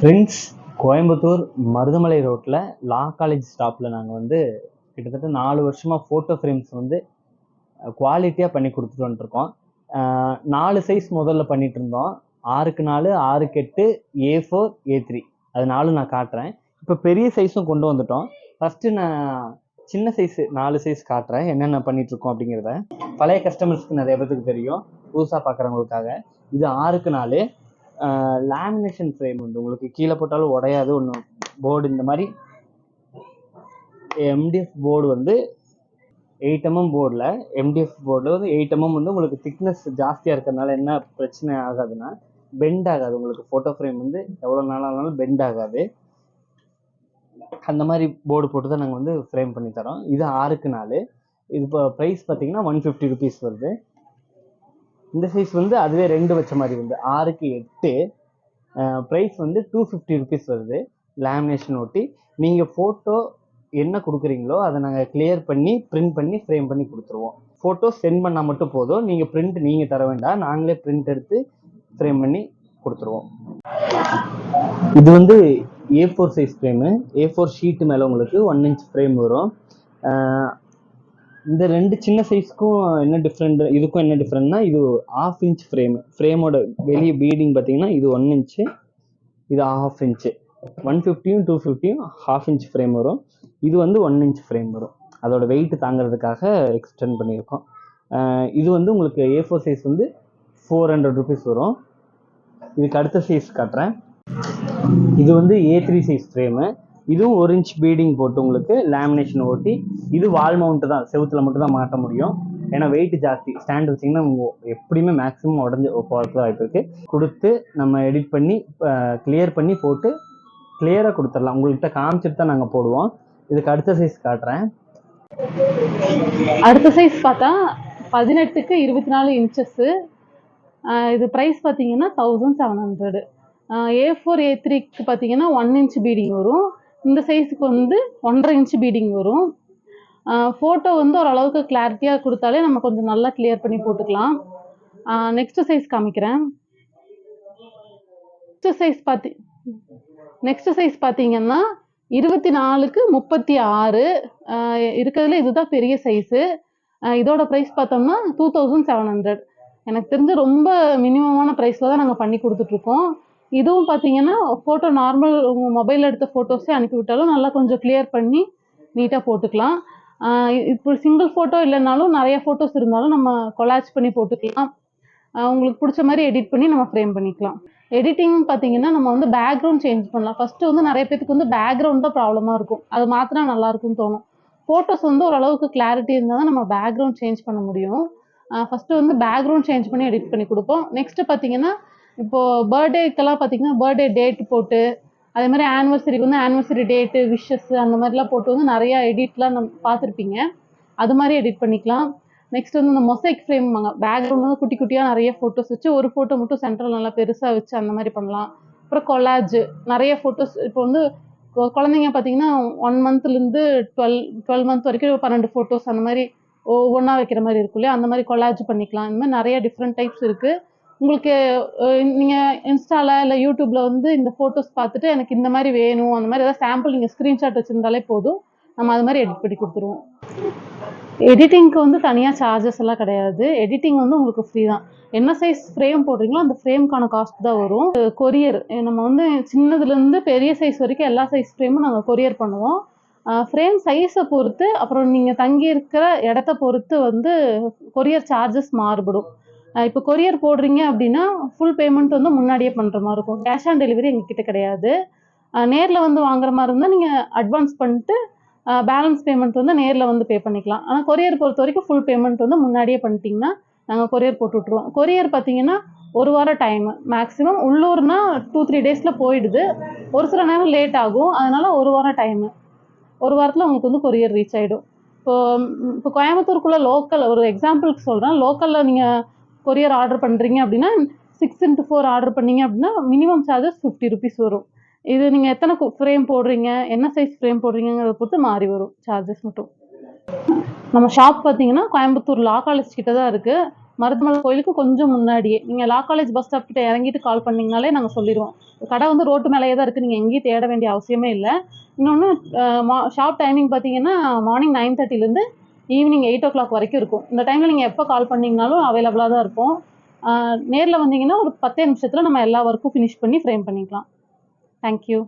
Friends Coimbatore Marudhamalai ரோட்டில் லா college ஸ்டாப்பில் நாங்கள் வந்து கிட்டத்தட்ட நாலு வருஷமாக ஃபோட்டோ ஃப்ரேம்ஸ் வந்து குவாலிட்டியாக பண்ணி கொடுத்துட்டு வந்துருக்கோம். நாலு சைஸ் முதல்ல பண்ணிட்டு இருந்தோம். ஆறுக்கு நாலு ஆறுக்கு எட்டு ஏ ஃபோர் ஏ த்ரீ அது நாலு நான் காட்டுறேன். இப்போ பெரிய சைஸும் கொண்டு வந்துட்டோம். ஃபஸ்ட்டு நான் சின்ன சைஸ் நாலு சைஸ் காட்டுறேன். என்னென்ன பண்ணிட்டு இருக்கோம் அப்படிங்கிறத. பழைய கஸ்டமர்ஸ்க்கு நிறைய பேருக்கு தெரியும். புதுசாக பார்க்குறவங்களுக்காக இது ஆறுக்கு நாலு லேமினேஷன் ஃப்ரேம் வந்து உங்களுக்கு கீழே போட்டாலும் உடையாது ஒன்று போர்டு இந்த மாதிரி. எம்டிஎஃப் போர்டு வந்து எயிட் எம்எம் போர்டில் எம்டிஎஃப் போர்டில் வந்து எயிட் எம்எம் வந்து உங்களுக்கு திக்னஸ் ஜாஸ்தியாக இருக்கிறதுனால என்ன பிரச்சனை ஆகாதுன்னா பெண்ட் ஆகாது. உங்களுக்கு ஃபோட்டோ ஃப்ரேம் வந்து எவ்வளோ நாளானாலும் பெண்ட் ஆகாது. அந்த மாதிரி போர்டு போட்டு தான் நாங்கள் வந்து ஃப்ரேம் பண்ணி தரோம். இது ஆறுக்கு நாலு. இது இப்போ ப்ரைஸ் பார்த்தீங்கன்னா ஒன் ஃபிஃப்டி ருபீஸ் வருது. இந்த சைஸ் வந்து அதுவே ரெண்டு வச்ச மாதிரி வந்து ஆறுக்கு எட்டு ப்ரைஸ் வந்து டூ ஃபிஃப்டி ருபீஸ் வருது. லேமினேஷன் ஒட்டி நீங்கள் ஃபோட்டோ என்ன கொடுக்குறீங்களோ அதை நாங்கள் கிளியர் பண்ணி பிரிண்ட் பண்ணி ஃப்ரேம் பண்ணி கொடுத்துருவோம். ஃபோட்டோ சென்ட் பண்ணால் மட்டும் போதும். நீங்கள் பிரிண்ட் நீங்கள் தர வேண்டாம். நாங்களே பிரிண்ட் எடுத்து ஃப்ரேம் பண்ணி கொடுத்துருவோம். இது வந்து A four size frame A four sheet மேலே உங்களுக்கு ஒன் இன்ச் ஃப்ரேம் வரும். இந்த ரெண்டு சின்ன சைஸ்க்கும் என்ன டிஃப்ரெண்ட் இதுக்கும் என்ன டிஃப்ரெண்ட்னா இது ஆஃப் இன்ச் ஃப்ரேம் ஃப்ரேமோட வெளியே பீடிங் பார்த்தீங்கன்னா இது ஒன் இன்ச்சு இது ஆஃப் இன்ச்சு ஒன் ஃபிஃப்டியும் டூ ஃபிஃப்டியும் ஹாஃப் இன்ச் ஃப்ரேம் வரும். இது வந்து ஒன் இன்ச் ஃப்ரேம் வரும். அதோட வெயிட் தாங்கிறதுக்காக எக்ஸ்டெண்ட் பண்ணியிருக்கோம். இது வந்து உங்களுக்கு ஏ ஃபோர் சைஸ் வந்து ஃபோர் ஹண்ட்ரட் ருபீஸ் வரும். இதுக்கு அடுத்த சைஸ் காட்டுறேன். இது வந்து ஏ த்ரீ சைஸ் ஃப்ரேமு இதுவும் ஒரு இன்ச் பீடிங் போட்டு உங்களுக்கு லேமினேஷன் ஓட்டி இது வால் மவுண்ட் தான் செவுத்தில் மட்டும் தான் மாட்ட முடியும். ஏன்னா வெயிட் ஜாஸ்தி. ஸ்டாண்ட் வச்சிங்கன்னா எப்படியுமே மேக்ஸிமம் உடஞ்சி போகிறதுக்கு வாய்ப்பு இருக்குது கொடுத்து நம்ம எடிட் பண்ணி கிளியர் பண்ணி போட்டு கிளியராக கொடுத்துடலாம். உங்கள்கிட்ட காமிச்சிட்டு தான் நாங்கள் போடுவோம். இதுக்கு அடுத்த சைஸ் காட்டுறேன். அடுத்த சைஸ் பார்த்தா பதினெட்டுக்கு இருபத்தி நாலு இன்ச்சஸ்ஸு இது ப்ரைஸ் பார்த்தீங்கன்னா thousand seven hundred A four A த்ரீக்கு பார்த்தீங்கன்னா ஒன் இன்ச் பீடிங் வரும். இந்த சைஸுக்கு வந்து ஒன்றரை இன்ச் பீடிங் வரும். ஃபோட்டோ வந்து ஓரளவுக்கு கிளாரிட்டியாக கொடுத்தாலே நம்ம கொஞ்சம் நல்லா கிளியர் பண்ணி போட்டுக்கலாம். நெக்ஸ்ட் சைஸ் காமிக்கிறேன். நெக்ஸ்ட் சைஸ் பார்த்தி நெக்ஸ்ட் சைஸ் பார்த்தீங்கன்னா இருபத்தி நாலுக்கு முப்பத்தி ஆறு இருக்கிறதுல இதுதான் பெரிய சைஸு இதோட ப்ரைஸ் பார்த்தோம்னா டூ தௌசண்ட் செவன் ஹண்ட்ரட் எனக்கு தெரிஞ்சு ரொம்ப மினிமமான ப்ரைஸில் தான் நாங்கள் பண்ணி கொடுத்துட்ருக்கோம் இதுவும் பார்த்தீங்கன்னா ஃபோட்டோ நார்மல் உங்கள் மொபைலில் எடுத்த ஃபோட்டோஸே அனுப்பி விட்டாலும் நல்லா கொஞ்சம் கிளியர் பண்ணி நீட்டாக போட்டுக்கலாம். இப்போ சிங்கிள் ஃபோட்டோ இல்லைனாலும் நிறைய ஃபோட்டோஸ் இருந்தாலும் நம்ம கொலாச் பண்ணி போட்டுக்கலாம். உங்களுக்கு பிடிச்ச மாதிரி எடிட் பண்ணி நம்ம ஃப்ரேம் பண்ணிக்கலாம். எடிட்டிங் பார்த்தீங்கன்னா நம்ம வந்து பேக்ரவுண்ட் சேஞ்ச் பண்ணலாம். ஃபஸ்ட்டு வந்து நிறைய பேத்துக்கு வந்து பேக்ரவுண்ட் தான் ப்ராப்ளமாக இருக்கும். அது மாற்றினா நல்லா இருக்கும்னு தோணும். ஃபோட்டோஸ் வந்து ஓரளவுக்கு கிளாரிட்டி இருந்தால் தான் நம்ம பேக்ரவுண்ட் சேஞ்ச் பண்ண முடியும். ஃபஸ்ட்டு வந்து பேக்ரவுண்ட் சேஞ்ச் பண்ணி எடிட் பண்ணி கொடுப்போம். நெக்ஸ்ட்டு பார்த்தீங்கன்னா இப்போது பர்த்டேக்கெல்லாம் பார்த்தீங்கன்னா பர்த்டே டேட் போட்டு அதே மாதிரி ஆனிவர்சரிக்கு வந்து ஆனிவர்சரி டேட்டு விஷஸ் அந்த மாதிரிலாம் போட்டு வந்து நிறையா எடிட்லாம் நம்ம பார்த்துருப்பீங்க. அது மாதிரி எடிட் பண்ணிக்கலாம். நெக்ஸ்ட் வந்து இந்த மொசைக் ஃப்ரேம் பேக்ரவுண்ட் வந்து குட்டி குட்டியாக நிறைய ஃபோட்டோஸ் வச்சு ஒரு ஃபோட்டோ மட்டும் சென்ட்ரல் நல்லா பெருசாக வச்சு அந்த மாதிரி பண்ணலாம். அப்புறம் கொலாஜ் நிறைய ஃபோட்டோஸ் இப்போ வந்து கொ- குழந்தைங்க பார்த்தீங்கன்னா ஒன் மந்த்லேருந்து டுவெல் டுவெல் மந்த் வரைக்கும் பன்னெண்டு ஃபோட்டோஸ் அந்த மாதிரி ஒவ்வொன்றா வைக்கிற மாதிரி இருக்கும் இல்லையா? அந்த மாதிரி கொலாஜ் பண்ணிக்கலாம். இந்த மாதிரி நிறைய டிஃப்ரெண்ட் டைப்ஸ் இருக்குது உங்களுக்கு நீங்கள் இன்ஸ்டால இல்லை யூடியூப்பில் வந்து இந்த ஃபோட்டோஸ் பார்த்துட்டு எனக்கு இந்த மாதிரி வேணும் அந்த மாதிரி ஏதாவது சாம்பிள் நீங்கள் ஸ்க்ரீன்ஷாட் வச்சுருந்தாலே போதும். நம்ம அது மாதிரி எடிட் பண்ணி கொடுத்துருவோம். எடிட்டிங்க்கு வந்து தனியாக சார்ஜஸ் எல்லாம் கிடையாது. எடிட்டிங் வந்து உங்களுக்கு ஃப்ரீ தான். என்ன சைஸ் ஃப்ரேம் போடுறீங்களோ அந்த ஃப்ரேம்க்கான காஸ்ட் தான் வரும். கொரியர் நம்ம வந்து சின்னதுலேருந்து பெரிய சைஸ் வரைக்கும் எல்லா சைஸ் ஃப்ரேமும் நாங்கள் கொரியர் பண்ணுவோம். ஃப்ரேம் சைஸை பொறுத்து அப்புறம் நீங்கள் தங்கி இருக்கிற இடத்த பொறுத்து வந்து கொரியர் சார்ஜஸ் மாறுபடும். இப்போ கொரியர் போடுறீங்க அப்படின்னா ஃபுல் பேமெண்ட் வந்து முன்னாடியே பண்ணுற மாதிரி இருக்கும். கேஷ் ஆன் டெலிவரி எங்ககிட்ட கிடையாது. நேரில் வந்து வாங்குற மாதிரி இருந்தால் நீங்கள் அட்வான்ஸ் பண்ணிட்டு பேலன்ஸ் பேமெண்ட் வந்து நேரில் வந்து பே பண்ணிக்கலாம். ஆனால் கொரியர் பொறுத்த வரைக்கும் ஃபுல் பேமெண்ட் வந்து முன்னாடியே பண்ணிட்டீங்கன்னா நாங்கள் கொரியர் போட்டு விட்ருவோம் கொரியர் பார்த்தீங்கன்னா ஒரு வாரம் டைம் மேக்ஸிமம் உள்ளூர்னா டூ த்ரீ டேஸில் போயிடுது. ஒரு சில நேரம் லேட் ஆகும். அதனால் ஒரு வாரம் டைமு ஒரு வாரத்தில் உங்களுக்கு வந்து கொரியர் ரீச் ஆகிடும் இப்போ இப்போ கோயம்புத்தூருக்குள்ளே லோக்கல் ஒரு எக்ஸாம்பிளுக்கு சொல்கிறேன் லோக்கலில் நீங்கள் கொரியர் ஆர்டர் பண்ணுறீங்க அப்படின்னா சிக்ஸ் இன்ட்டு ஃபோர் ஆர்டர் பண்ணீங்க அப்படின்னா மினிமம் சார்ஜஸ் ஃபிஃப்டி ருபீஸ் வரும். இது நீங்கள் எத்தனை ஃப்ரேம் போடுறீங்க என்ன சைஸ் ஃப்ரேம் போடுறீங்கிறத பொறுத்து மாறி வரும் சார்ஜஸ் மட்டும். நம்ம ஷாப் பார்த்தீங்கன்னா கோயம்புத்தூர் லா காலேஜ் கிட்ட தான் இருக்குது மருதமலை கோயிலுக்கு கொஞ்சம் முன்னாடியே. நீங்கள் லா காலேஜ் பஸ் ஸ்டாப் கிட்ட இறங்கிட்டு கால் பண்ணிங்கனாலே நாங்கள் சொல்லிடுவோம். கடை வந்து ரோட்டு மேலேயே தான் இருக்குது நீங்கள் எங்கேயும் தேட வேண்டிய அவசியமே இல்லை. இன்னொன்று ஷாப் டைமிங் பார்த்தீங்கன்னா மார்னிங் நைன் தேர்ட்டிலேருந்து ஈவினிங் எயிட் ஓ கிளாக் வரைக்கும் இருக்கும். இந்த டைமில் நீங்கள் எப்போ கால் பண்ணிங்கனாலும் அவைலபிளாக தான் இருப்போம் நேரில் வந்தீங்கன்னா ஒரு பத்தே நிமிஷத்தில் நம்ம எல்லா ஒர்க்கும் ஃபினிஷ் பண்ணி ஃப்ரேம் பண்ணிக்கலாம். தேங்க்யூ